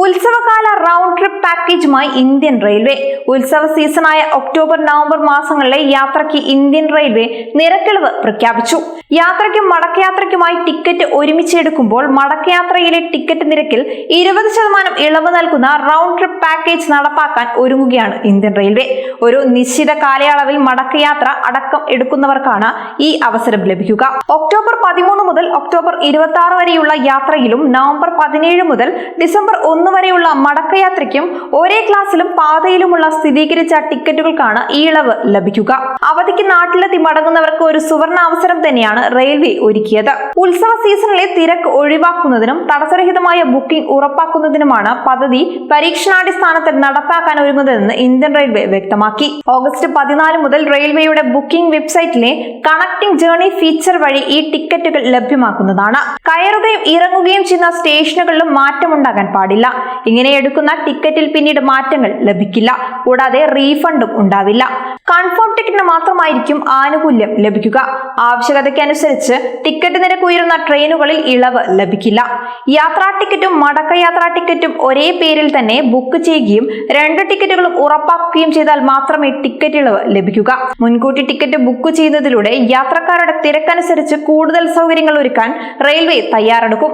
ഉത്സവകാല round trip പാക്കേജുമായി Indian railway. ഉത്സവ സീസണായ ഒക്ടോബർ നവംബർ മാസങ്ങളിലെ യാത്രയ്ക്ക് ഇന്ത്യൻ റെയിൽവേ നിരക്കിളവ് പ്രഖ്യാപിച്ചു. യാത്രയ്ക്കും മടക്കയാത്രയ്ക്കുമായി ടിക്കറ്റ് ഒരുമിച്ച് എടുക്കുമ്പോൾ മടക്കയാത്രയിലെ ടിക്കറ്റ് നിരക്കിൽ ഇരുപത് ശതമാനം ഇളവ് നൽകുന്ന റൗണ്ട് ട്രിപ്പ് പാക്കേജ് നടപ്പാക്കാൻ ഒരുങ്ങുകയാണ് ഇന്ത്യൻ റെയിൽവേ. ഒരു നിശ്ചിത കാലയളവിൽ മടക്കയാത്ര അടക്കം എടുക്കുന്നവർക്കാണ് ഈ അവസരം ലഭിക്കുക. ഒക്ടോബർ പതിമൂന്ന് മുതൽ ഒക്ടോബർ ഇരുപത്തി വരെയുള്ള യാത്രയിലും നവംബർ പതിനേഴ് മുതൽ ഡിസംബർ ഒന്ന് വരെയുള്ള മടക്കയാത്രയ്ക്കും ഒരേ ക്ലാസ്സിലും പാതയിലുമുള്ള സ്ഥിരീകരിച്ച ടിക്കറ്റുകൾക്കാണ് ഈ ഇളവ് ലഭിക്കുക. അവധിക്ക് നാട്ടിലെത്തി മടങ്ങുന്നവർക്ക് ഒരു സുവർണ അവസരം തന്നെയാണ് റെയിൽവേ ഒരുക്കിയത്. ഉത്സവ സീസണിലെ തിരക്ക് ഒഴിവാക്കുന്നതിനും തടസ്സരഹിതമായ ബുക്കിംഗ് ഉറപ്പാക്കുന്നതിനുമാണ് പദ്ധതി പരീക്ഷണാടിസ്ഥാനത്തിൽ നടപ്പാക്കാൻ ഒരുങ്ങുന്നതെന്ന് ഇന്ത്യൻ റെയിൽവേ വ്യക്തമാക്കി. ഓഗസ്റ്റ് പതിനാല് മുതൽ റെയിൽവേയുടെ ബുക്കിംഗ് വെബ്സൈറ്റിലെ കണക്ടിംഗ് ജേർണി ഫീച്ചർ വഴി ഈ ടിക്കറ്റുകൾ ലഭ്യമാക്കുന്നതാണ്. കയറുകയും ഇറങ്ങുകയും ചെയ്യുന്ന സ്റ്റേഷനുകളിലും മാറ്റമുണ്ടാകാൻ പാടില്ല. ഇങ്ങനെ എടുക്കുന്ന ടിക്കറ്റിൽ പിന്നീട് മാറ്റങ്ങൾ ലഭിക്കില്ല. കൂടാതെ റീഫണ്ടും ഉണ്ടാവില്ല. കൺഫേം ടിക്കറ്റിന് മാത്രമായിരിക്കും ആനുകൂല്യം ലഭിക്കുക. ആവശ്യകതയ്ക്കനുസരിച്ച് ടിക്കറ്റ് നിരക്ക് ഉയരുന്ന ട്രെയിനുകളിൽ ഇളവ് ലഭിക്കില്ല. യാത്രാ ടിക്കറ്റും മടക്കയാത്രാ ടിക്കറ്റും ഒരേ പേരിൽ തന്നെ ബുക്ക് ചെയ്യുകയും രണ്ട് ടിക്കറ്റുകളും ഉറപ്പാക്കുകയും ചെയ്താൽ മാത്രമേ ടിക്കറ്റ് ഇളവ് ലഭിക്കുക. മുൻകൂട്ടി ടിക്കറ്റ് ബുക്ക് ചെയ്യുന്നതിലൂടെ യാത്രക്കാരുടെ തിരക്കനുസരിച്ച് കൂടുതൽ സൗകര്യങ്ങൾ ഒരുക്കാൻ റെയിൽവേ തയ്യാറെടുക്കും.